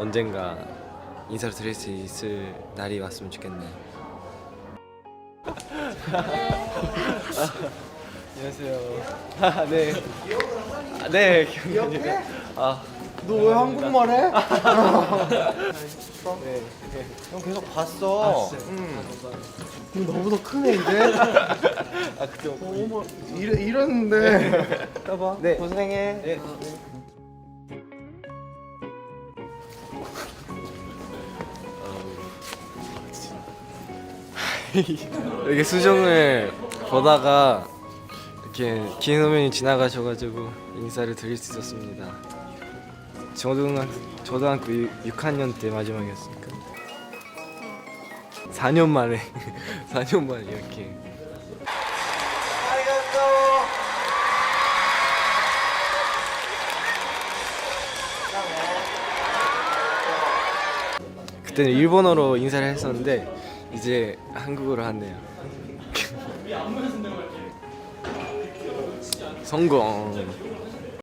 언젠가 인사를 드릴 수 있을 날이 왔으면 좋겠네. 안녕하세요. 아, 네. 아, 네, 기억나요. 아, 너 왜 한국말 해? 네. 형 계속 봤어. 응. 너 너보다 크네 이제. 아, 그때 어머 이래 이랬는데. 까봐. 네. 고생해. 네. 이렇게 수정을 보다가 이렇게 긴 화면이 지나가셔가지고 인사를 드릴 수 있었습니다. 초등학 초등학교 6 학년 때 마지막이었으니까. 4년 만에 4년 만에 이렇게 그때는 일본어로 인사를 했었는데 이제 한국어로 하네요. 성공.